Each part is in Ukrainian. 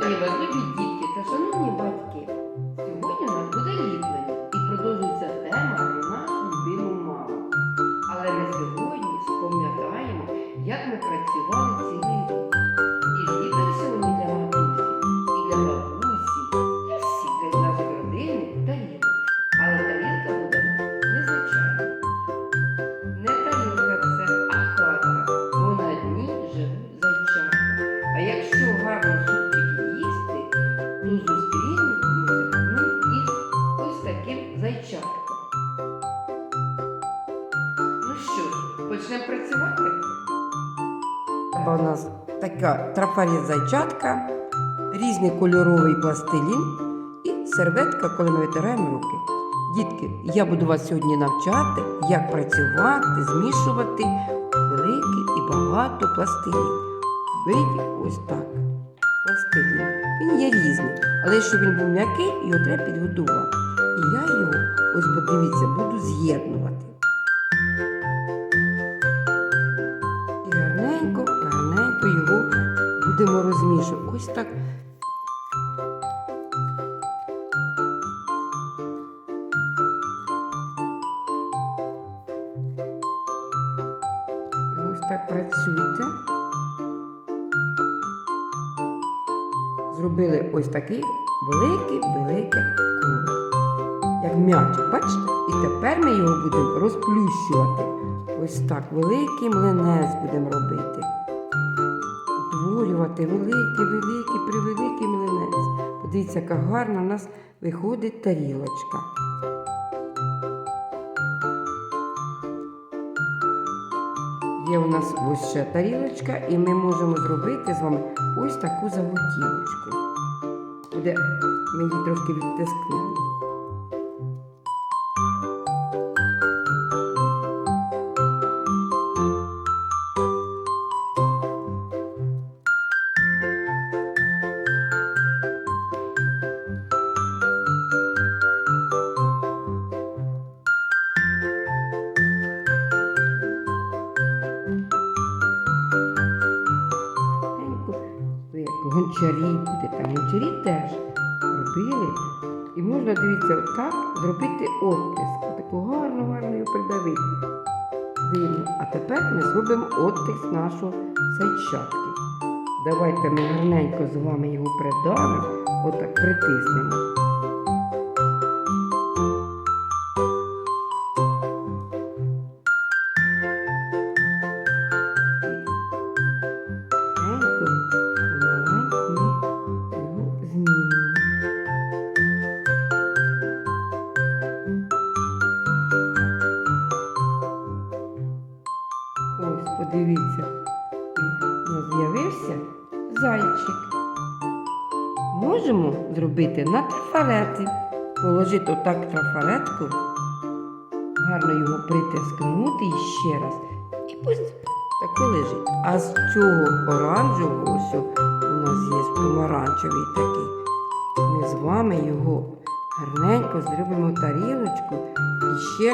Вітаю почнемо працювати? Бо у нас така трафарет зайчатка, різний кольоровий пластилін і серветка, коли ми витираємо руки. Дітки, я буду вас сьогодні навчати, як працювати, змішувати великий і багато пластилін. Беріть ось так. Пластилін. Він є різний, але щоб він був м'який, його треба підготувати. І я його, ось подивіться, буду з'єднувати. Будемо розмішувати. Ось так. Ось так працюйте. Зробили ось такий великий-великий коло. Як м'ячик, бачите? І тепер ми його будемо розплющувати. Ось так, великий млинець будемо робити. Утворювати великий, великий, превеликий млинець. Подивіться, яка гарна у нас виходить тарілочка. Є у нас ось ще тарілочка, і ми можемо зробити з вами ось таку заготівочку. Буде ми її трошки відтискнемо. Ви буде, гончарі будете. Теж робили. І можна, дивіться, отак зробити оттиск. Таку гарну, гарну придавити. Видно. А тепер ми зробимо оттиск нашого сайчатки. Давайте ми гарненько з вами його придавимо, отак притиснемо. Подивіться, у з'явився зайчик. Можемо зробити на трафарети. Положити отак трафаретку, гарно його притискнути ще раз. І пусть тако лежить. А з цього оранжевого, ось у нас є помаранчевий такий. Ми з вами його гарненько зробимо тарілочку і ще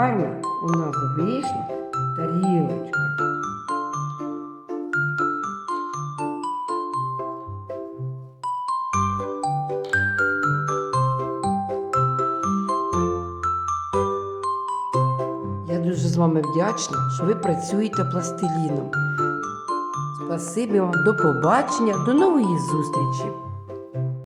гарна у нас вийшла тарілочка. Я дуже з вами вдячна, що ви працюєте пластиліном. Спасибі вам, до побачення, до нової зустрічі!